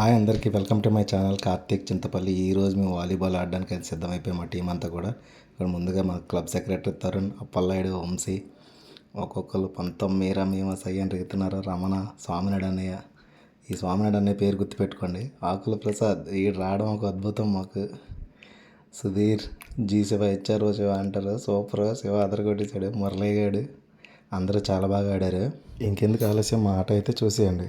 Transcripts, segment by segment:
Hi అందరికీ welcome to my channel Karthik Chintapalli. ఈరోజు మేము వాలీబాల్ ఆడడానికి అయితే సిద్ధమైపోయాం మా టీం అంతా కూడా. ఇక్కడ ముందుగా మా క్లబ్ సెక్రటరీ తరుణ్ అప్పలనాయుడు వంశీ ఒక్కొక్కరు పంతం మీరా మేము సయ్యన్ రీతున్నారు రమణ స్వామినాడు అన్నయ్య. ఈ స్వామినాడు అన్నయ్య పేరు గుర్తుపెట్టుకోండి. ఆకుల ప్రసాద్ ఈ రావడం ఒక అద్భుతం మాకు. సుధీర్ జీ శివ హెచ్ఆర్ శివ అంటారు. సూపర్ శివ అదరగొట్టేశాడు మురళీ గాడు. అందరూ చాలా బాగా ఆడారు. ఇంకెందుకు ఆలస్యం? మా ఆట అయితే చూసేయండి.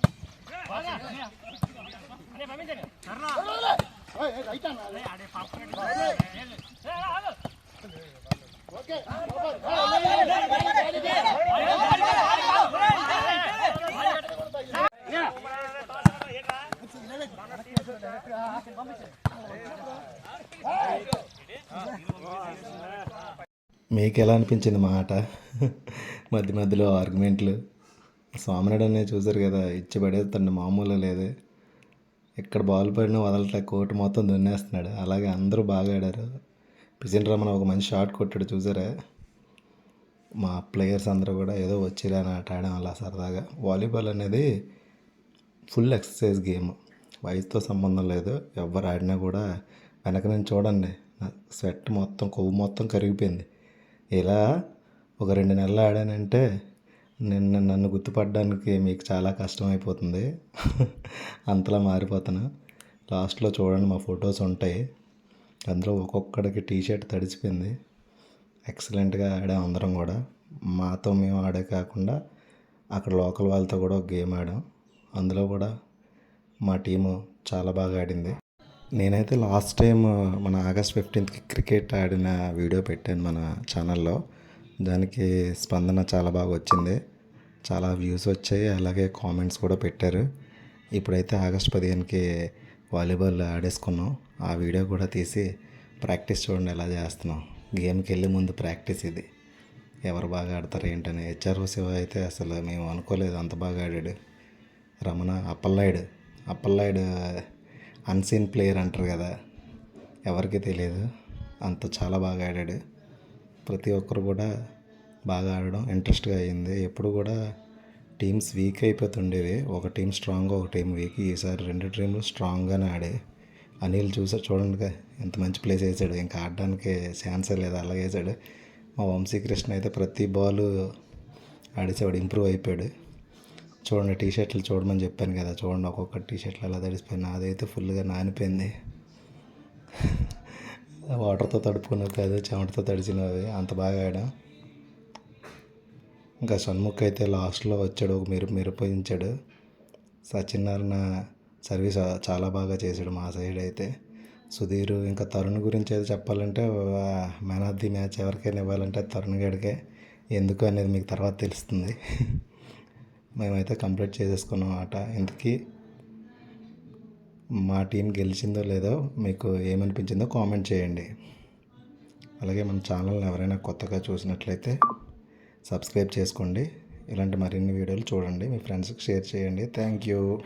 మీకు ఎలా అనిపించింది మా ఆట? మధ్య మధ్యలో ఆర్గ్యుమెంట్లు స్వామినాడు అనే చూసారు కదా ఇచ్చి పడేస్తాడు మామూలు లేదు. ఎక్కడ బాల్ పడినా వదలట్లే కోర్టు మొత్తం దున్నేస్తున్నాడు. అలాగే అందరూ బాగా ఆడారు. పిజిన్ రమణ ఒక మంచి షాట్ కొట్టాడు చూసారా మా ప్లేయర్స్ అందరూ కూడా ఏదో వచ్చిరా ఆట ఆడడం అలా సరదాగా. వాలీబాల్ అనేది ఫుల్ ఎక్సర్సైజ్ గేమ్ వయసుతో సంబంధం లేదు. ఎవరు ఆడినా కూడా వెనక నుంచి చూడండి. స్వెట్ మొత్తం కొవ్వు మొత్తం కరిగిపోయింది. ఇలా ఒక రెండు నెలలు ఆడానంటే నిన్న నన్ను గుర్తుపడడానికి మీకు చాలా కష్టం అయిపోతుంది అంతలా మారిపోతాను లాస్ట్లో చూడండి మా ఫొటోస్ ఉంటాయి. అందులో ఒక్కొక్కడికి టీ షర్ట్ తడిచిపోయింది ఎక్సలెంట్గా ఆడాం అందరం కూడా. మాతో మేము ఆడే కాకుండా అక్కడ లోకల్ వాళ్ళతో కూడా ఒక గేమ్ ఆడాం. అందులో కూడా మా టీము చాలా బాగా ఆడింది. నేనైతే లాస్ట్ టైం మన ఆగస్ట్ ఫిఫ్టీన్త్కి క్రికెట్ ఆడిన వీడియో పెట్టాను మన ఛానల్లో. దానికి స్పందన చాలా బాగా వచ్చింది. చాలా వ్యూస్ వచ్చాయి. అలాగే కామెంట్స్ కూడా పెట్టారు. ఇప్పుడైతే ఆగస్ట్ పదిహేనుకి వాలీబాల్ ఆడేసుకున్నాం. ఆ వీడియో కూడా తీసి ప్రాక్టీస్ చూడండి ఎలా చేస్తున్నాం. గేమ్కి వెళ్ళే ముందు ప్రాక్టీస్ ఇది. ఎవరు బాగా ఆడతారు ఏంటని. హెచ్ఆర్ఓ శివ అయితే అసలు మేము అనుకోలేదు అంత బాగా ఆడాడు. రమణ అప్పల్లాయుడు అప్పల్లాయుడు అన్సీన్ ప్లేయర్ అంటారు కదా. ఎవరికి తెలియదు అంత చాలా బాగా ఆడాడు. ప్రతి ఒక్కరు కూడా బాగా ఆడడం ఇంట్రెస్ట్గా అయింది ఎప్పుడు కూడా టీమ్స్ వీక్ అయిపోతుండేవి. ఒక టీం స్ట్రాంగ్ ఒక టీం వీక్ ఈసారి రెండు టీంలు స్ట్రాంగ్గానే ఆడే అనిల్ చూసా చూడండి ఎంత మంచి ప్లేస్ వేసాడు ఇంకా ఆడడానికి ఛాన్సే లేదు అలాగే వేసాడు మా వంశీకృష్ణ అయితే ప్రతి బాల్ ఆడేసేవాడు ఇంప్రూవ్ అయిపోయాడు. చూడండి టీ షర్ట్లు చూడమని చెప్పాను కదా చూడండి ఒక్కొక్క టీ షర్ట్లు అలా తడిసిపోయినా అదైతే ఫుల్గా నానిపోయింది. వాటర్తో తడుపుకున్నవి కాదు చెమటతో తడిచినవి అంత బాగా ఆడా. ఇంకా షణ్ముఖ్ అయితే లాస్ట్లో వచ్చాడు ఒక మెరుపు సచిన్ సత్యనారాయణ సర్వీస్ చాలా బాగా చేశాడు మా సైడ్ అయితే. సుధీర్ ఇంకా తరుణ్ గురించి అయితే చెప్పాలంటే మ్యాన్ ఆఫ్ ది మ్యాచ్ ఎవరికైనా ఇవ్వాలంటే తరుణ్ గడికే. ఎందుకు అనేది మీకు తర్వాత తెలుస్తుంది. మేమైతే కంప్లీట్ చేసేసుకున్నాం ఆట. ఇంతకీ మా టీం గెలిచిందో లేదో మీకు ఏమనిపించిందో కామెంట్ చేయండి. అలాగే మన ఛానల్ని ఎవరైనా కొత్తగా చూసినట్లయితే సబ్స్క్రైబ్ చేసుకోండి. ఇలాంటి మరిన్ని వీడియోలు చూడండి. మీ ఫ్రెండ్స్కి షేర్ చేయండి. Thank you.